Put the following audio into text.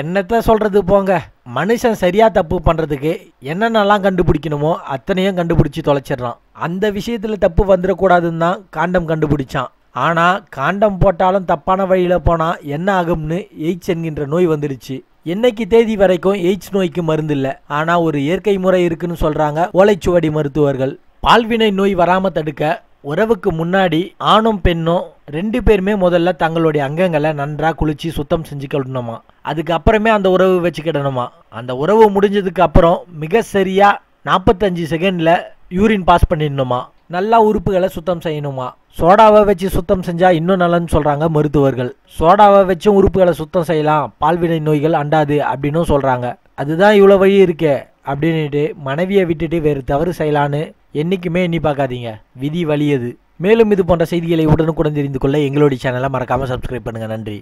என்னத்த சொல்கிறது போங்க. மனுஷன் சரியாக தப்பு பண்ணுறதுக்கு என்னென்னலாம் கண்டுபிடிக்கணுமோ அத்தனையும் கண்டுபிடிச்சி தொலைச்சிடுறான். அந்த விஷயத்தில் தப்பு வந்துடக்கூடாதுன்னு தான் காண்டம் கண்டுபிடிச்சான். ஆனால் காண்டம் போட்டாலும் தப்பான வழியில் போனால் என்ன ஆகும்னு எய்ட்ஸ் என்கின்ற நோய் வந்துடுச்சு. என்னைக்கு தேதி வரைக்கும் எய்ட்ஸ் நோய்க்கு மருந்து இல்லை. ஆனால் ஒரு இயற்கை முறை இருக்குன்னு சொல்கிறாங்க ஓலைச்சுவடி மருத்துவர்கள். பால்வினை நோய் வராமல் தடுக்க உறவுக்கு முன்னாடி ஆணும் பெண்ணும் ரெண்டு பேருமே முதல்ல தங்களுடைய அங்கங்களை நன்றாக குளிச்சு சுத்தம் செஞ்சுக்கணுமா அதுக்கப்புறமே அந்த உறவு வச்சுக்கிடணுமா. அந்த உறவு முடிஞ்சதுக்கு அப்புறம் மிக சரியா நாற்பத்தஞ்சு செகண்ட்ல யூரின் பாஸ் பண்ணிடணுமா. நல்லா உறுப்புகளை சுத்தம் செய்யணுமா. சோடாவை வச்சு சுத்தம் செஞ்சா இன்னும் நல்லன்னு சொல்றாங்க மருத்துவர்கள். சோடாவை வச்சும் உறுப்புகளை சுத்தம் செய்யலாம். பால்வினை நோய்கள் அண்டாது அப்படின்னும் சொல்றாங்க. அதுதான் இவ்வளோ வழி இருக்கே அப்படின்னுட்டு மனைவியை விட்டுட்டு வேறு தவறு செய்யலான்னு என்றைக்குமே எண்ணி பார்க்காதீங்க. விதி வலியது. மேலும் இது போன்ற செய்திகளை உடனுக்குடன் தெரிந்து கொள்ள எங்களுடைய சேனலை மறக்காமல் சப்ஸ்கிரைப் பண்ணுங்கள் நன்றி.